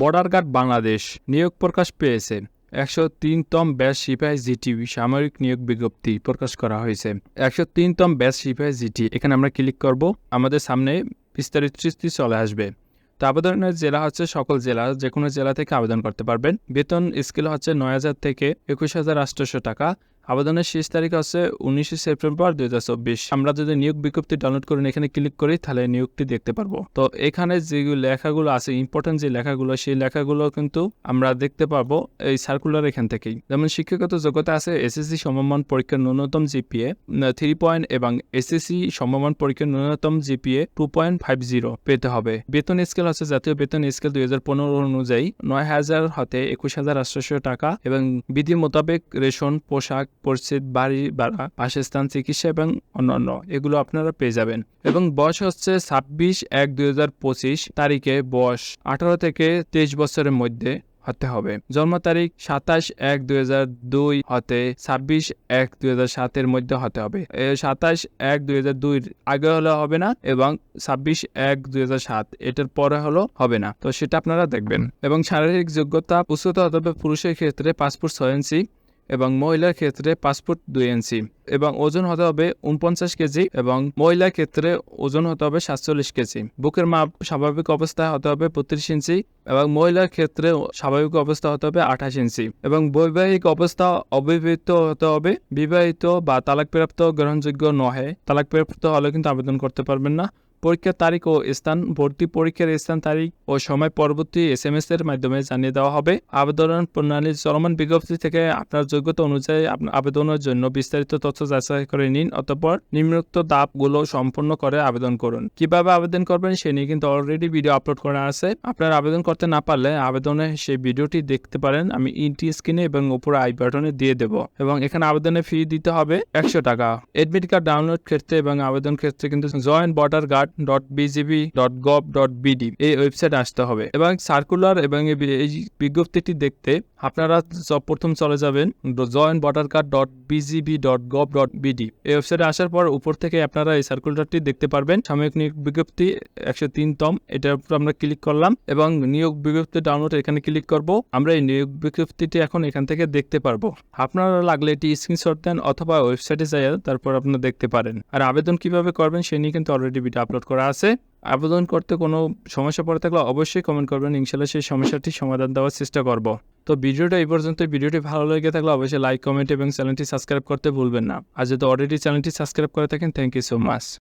Border guard Bangladesh নিয়োগ প্রকাশ পেয়েছে। একশো তিনতম ব্যাচ সিপাহী জিটি সামরিক নিয়োগ বিজ্ঞপ্তি প্রকাশ করা হয়েছে। একশো তিনতম ব্যাচ সিপাহী জিটি, এখানে আমরা ক্লিক করব, আমাদের সামনে বিস্তারিত চিঠি চলে আসবে। তো আবেদনের জেলা হচ্ছে সকল জেলা যে কোনো জেলা থেকে আবেদন করতে পারবেন। বেতন স্কেল হচ্ছে নয় হাজার থেকে একুশ হাজার আটশোশো টাকা। আবেদনের শেষ তারিখ আছে উনিশে সেপ্টেম্বর দুই হাজার চব্বিশ। আমরা যদি নিয়োগ বিজ্ঞপ্তি ডাউনলোড করে এখানে ক্লিক করি, তাহলে নিয়োগটি দেখতে পারব। তো এখানে যে লেখাগুলো আছে ইম্পর্টেন্ট যে লেখাগুলো, সেই লেখাগুলো কিন্তু আমরা দেখতে পারব এই সার্কুলার এখান থেকেই। যেমন শিক্ষাগত যোগ্যতা আছে এসএসসি সমমান পরীক্ষার ন্যূনতম জিপিএ থ্রি পয়েন্ট এবং এসএসসি সমমান পরীক্ষার ন্যূনতম GPA two point five zero পেতে হবে। বেতন স্কেল আছে, জাতীয় বেতন স্কেল দুই হাজার পনেরো অনুযায়ী নয় হাজার হতে একুশ হাজার আটশোশো টাকা এবং বিধি মোতাবেক রেশন, পোশাক পরিচিত বাড়ি ভাড়া বাসস্থান, চিকিৎসা এবং অন্যান্য। এগুলো আপনারা পেয়ে যাবেন। এবং বয়স হচ্ছে ছাব্বিশ এক দুই তারিখে বয়স আঠারো থেকে তেইশ বছরের মধ্যে হতে হবে। জন্ম তারিখ সাতাশ এক দুই হাজার দুই হতে ছাব্বিশ এক দুই হাজার সাতের মধ্যে হতে হবে। সাতাশ এক দুই হাজার দুই আগে হলে হবে না এবং ছাব্বিশ এক দুই হাজার সাত এটার পরে হলো হবে না। তো সেটা আপনারা দেখবেন। এবং শারীরিক যোগ্যতা উচ্চতা হতে হবে পুরুষের ক্ষেত্রে পাসপোর্ট ইঞ্চি এবং মহিলার ক্ষেত্রে পাসপোর্ট দুই ইঞ্চি এবং ওজন হতে হবে উনপঞ্চাশ কেজি এবং মহিলার ক্ষেত্রে ওজন হতে হবে সাতচল্লিশ কেজি। বুকের মাপ স্বাভাবিক অবস্থায় হতে হবে বত্রিশ ইঞ্চি এবং মহিলার ক্ষেত্রে স্বাভাবিক অবস্থা হতে হবে আঠাশ ইঞ্চি এবং বৈবাহিক অবস্থা অবিবাহিত হতে হবে, বিবাহিত বা তালাকপ্রাপ্ত গ্রহণযোগ্য নহে। তালাকপ্রাপ্ত হলে কিন্তু আবেদন করতে পারবেন না। পরীক্ষার তারিখ ও স্থান, ভর্তি পরীক্ষার স্থান তারিখ ও সময় পরবর্তী এস এম এস এর মাধ্যমে জানিয়ে দেওয়া হবে। আবেদন প্রণালীর চলমান বিজ্ঞপ্তি থেকে আপনার যোগ্যতা অনুযায়ী আবেদনের জন্য বিস্তারিত তথ্য যাচাই করে নিন অতঃপর নিম্নোক্ত দাপগুলো সম্পূর্ণ করে আবেদন করুন। কীভাবে আবেদন করবেন সে নিয়ে কিন্তু অলরেডি ভিডিও আপলোড করা আছে। আপনার আবেদন করতে না পারলে আবেদনে সেই ভিডিওটি দেখতে পারেন। আমি ইনটি স্ক্রিনে এবং উপরে আই বাটনে দিয়ে দেব এবং এখানে আবেদনে ফি দিতে হবে একশো টাকা। এডমিট কার্ড ডাউনলোড ক্ষেত্রে এবং আবেদন ক্ষেত্রে কিন্তু joint border guard dot BGB dot gov dot BD এই ওয়েবসাইটে আসতে হবে। এবং সার্কুলার এবং এই বিজ্ঞপ্তিটি দেখতে আপনারা চ- প্রথম চলে যাবেন joint border card dot BGB dot gov dot BD এই ওয়েবসাইটে আসার পর উপর থেকে আপনারা এই সার্কুলারটি দেখতে পারবেন। সাময়িক নিয়োগ বিজ্ঞপ্তি একশো তিন তম এটার উপর আমরা ক্লিক করলাম এবং নিয়োগ বিজ্ঞপ্তি ডাউনলোড এখানে ক্লিক করব। আমরা এই নিয়োগ বিজ্ঞপ্তিটি এখন এখান থেকে দেখতে পারব। আপনারা লাগলে এটি স্ক্রিনশট দেন অথবা ওয়েবসাইটে যাই তারপর আপনারা দেখতে পারেন। আর আবেদন কীভাবে করবেন সে নিয়ে কিন্তু অলরেডি ভিডিও আপলোড করা আছে। আবেদন করতে কোনো সমস্যা পড়ে থাকলে অবশ্যই কমেন্ট করবেন। ইনশাল্লাহ সেই সমস্যাটি সমাধান দেওয়ার চেষ্টা করব। তো ভিডিওটা এই পর্যন্ত। ভিডিওটি ভালো লেগে থাকলে অবশ্যই লাইক কমেন্ট এবং চ্যানেলটি সাবস্ক্রাইব করতে ভুলবেন না। আর যদি অলরেডি চ্যানেলটি সাবস্ক্রাইব করে থাকেন থ্যাংক ইউ সো মাচ